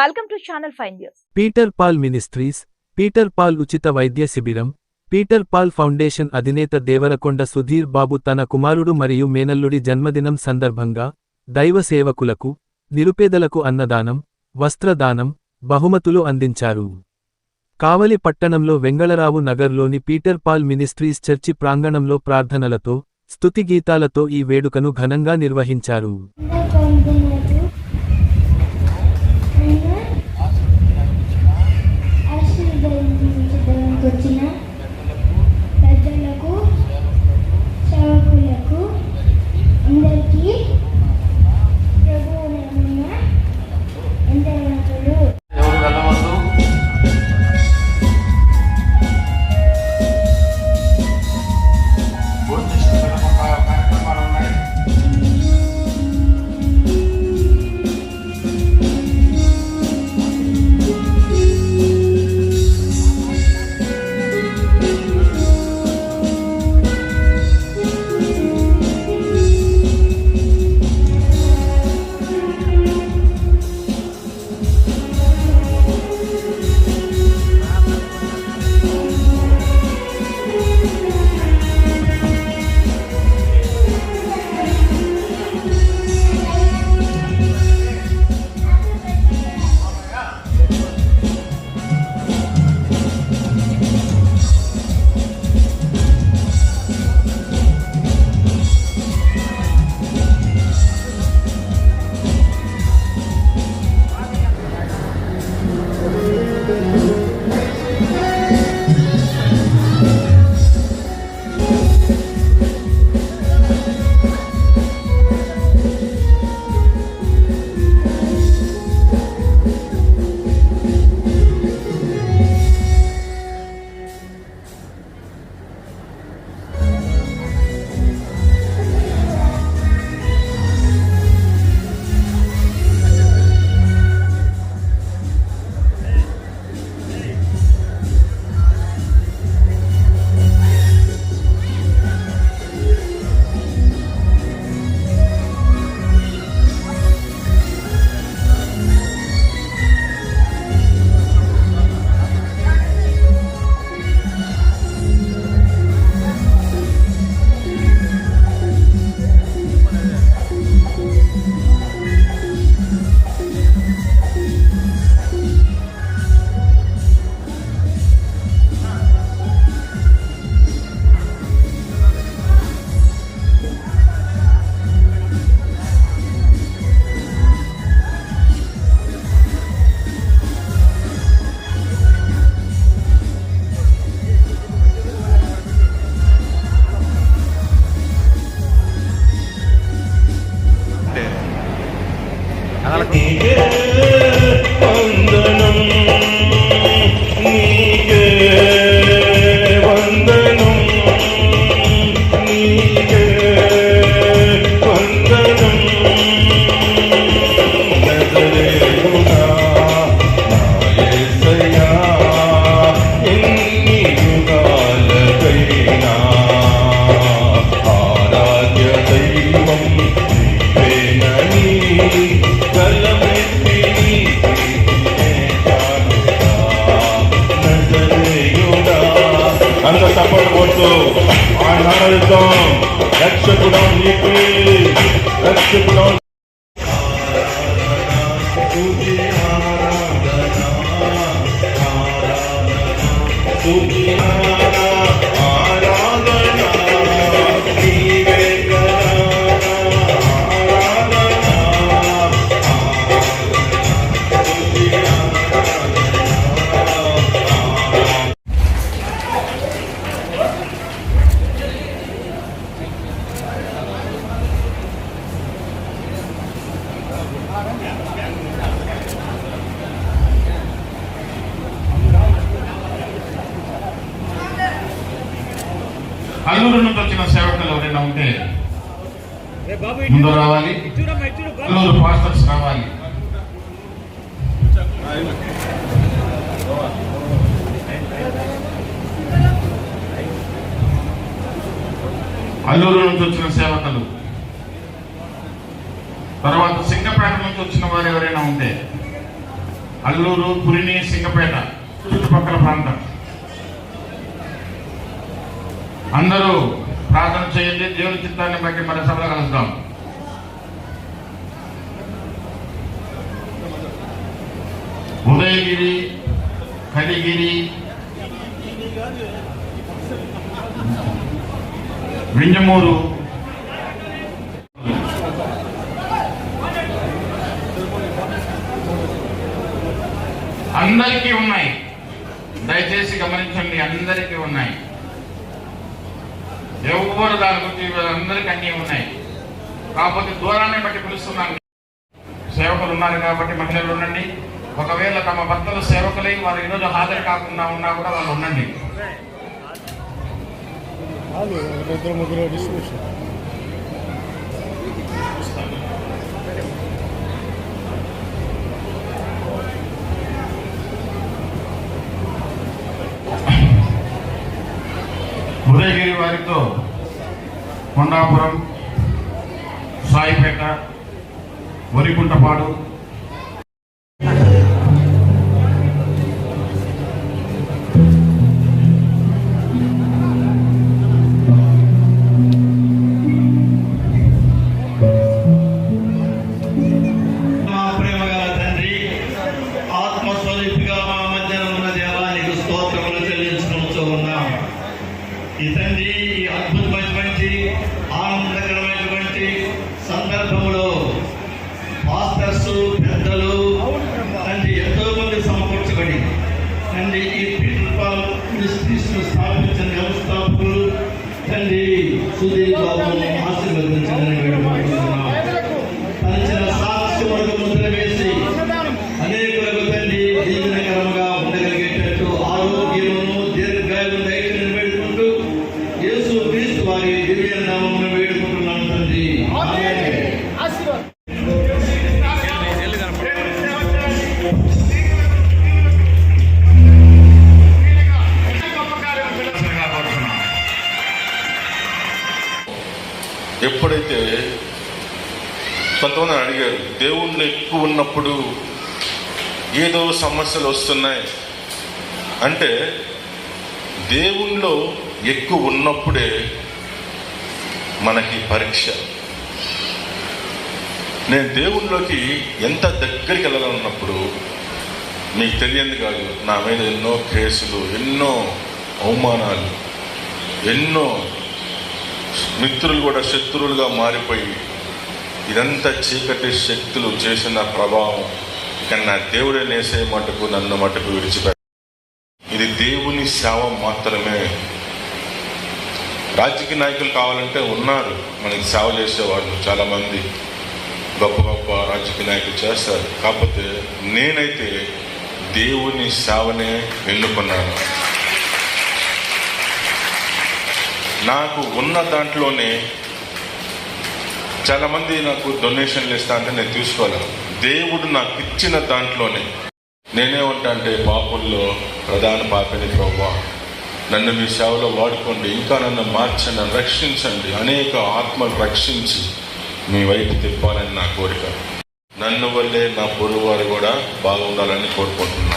Welcome to channel 5 Peter Paul ministries Peter Paul ఉచిత వైద్య శిబిరం పీటర్ పాల్ ఫౌండేషన్ అధినేత దేవరకొండ సుధీర్ బాబు తన కుమారుడు మరియు మేనల్లుడి జన్మదినం సందర్భంగా దైవ సేవకులకు నిరుపేదలకు అన్నదానం వస్త్రదానం బహుమతులు అందించారు కావలి పట్టణంలో వెంగళరావు నగర్లోని పీటర్ పాల్ మినిస్ట్రీస్ చర్చి ప్రాంగణంలో ప్రార్థనలతో స్తుతిగీతాలతో ఈ వేడుకను ఘనంగా నిర్వహించారు. నీకే Double down. Let's go down, EP. Let's go down. Thank. Alluri నుంచి వచ్చిన సేవకులు ఎవరైనా ఉంటే ముందు రావాలి. అల్లూరు పాస్టర్స్ రావాలి. అల్లూరు నుంచి వచ్చిన సేవకులు. తర్వాత సింగపేట నుంచి వచ్చిన వారు ఎవరైనా ఉంటే అల్లూరు పురిని సింగపేట చుట్టుపక్కల ప్రాంతం. అందరూ ప్రార్థన చేయండి దేవుని చిత్తాన్ని బట్టి మన సభలో కలుద్దాం. ఉదయగిరి కలిగిరి వింజమూరు. అందరికీ ఉన్నాయి. దయచేసి గమనించండి అందరికీ ఉన్నాయి. ఎవరు దాని గురించి అందరికీ అన్నీ ఉన్నాయి. కాకపోతే దూరాన్ని బట్టి పిలుస్తున్నాను. సేవకులు ఉన్నారు కాబట్టి మహిళలు ఉండండి. ఒకవేళ తమ భర్తలు సేవకులై వారు ఈరోజు హాజరు కాకుండా ఉన్నా కూడా వాళ్ళు ఉండండి. ముగ్గురు ఉదయగిరి వారితో కొండాపురం సాయిపేట వరికుంటపాడు ఈ ఈ అద్భుతమైనటువంటి ఆనందకరమైనటువంటి సందర్భంలో పాస్టర్స్ పెద్దలు ఎంతో మంది సమకూర్చబడి తండ్రి ఈ పీటర్ పాల్ స్థాపించిన వ్యవస్థాపకులు తండ్రి సుధీర్ బాబును ఆశీర్వదించమని నామమున వేడుకుంటున్నాను తండ్రి. ఎప్పుడైతే కొంతమంది అడిగారు దేవుళ్ళు ఎక్కువ ఉన్నప్పుడు ఏదో సమస్యలు వస్తున్నాయి. అంటే దేవుణ్ణిలో ఎక్కువ ఉన్నప్పుడే మనకి పరీక్ష. నేను దేవుళ్ళలోకి ఎంత దగ్గరికి వెళ్ళాలన్నప్పుడు మీకు తెలియంది కాదు నా మీద ఎన్నో కేసులు ఎన్నో అవమానాలు ఎన్నో మిత్రులు కూడా శత్రువులుగా మారిపోయి ఇదంతా చీకటి శక్తులు చేసిన ప్రభావం. కానీ నా దేవుడే నేసే మటుకు నన్ను మటుకు విడిచిపెట్ట. ఇది దేవుని సేవ మాత్రమే. రాజకీయ నాయకులు కావాలంటే ఉన్నారు. మనకి సేవ చేసేవాళ్ళు చాలామంది గొప్ప గొప్ప రాజకీయ నాయకులు చేస్తారు. కాకపోతే నేనైతే దేవుని సేవనే ఎన్నుకున్నాను. నాకు ఉన్న దాంట్లోనే చాలామంది నాకు డొనేషన్లు ఇస్తా అంటే నేను తీసుకోలేను. దేవుడు నాకు ఇచ్చిన దాంట్లోనే నేనే ఉంటా అంటే పాపుల్లో ప్రధాన పాపిని ప్రభా నన్ను మీ సేవలో వాడుకోండి ఇంకా నన్ను మార్చండి నన్ను రక్షించండి అనేక ఆత్మలు రక్షించి మీ వైపు తిప్పాలని నా కోరిక. నన్ను వల్లే నా పొరుగు వారు కూడా బాగుండాలని కోరుకుంటున్నాను.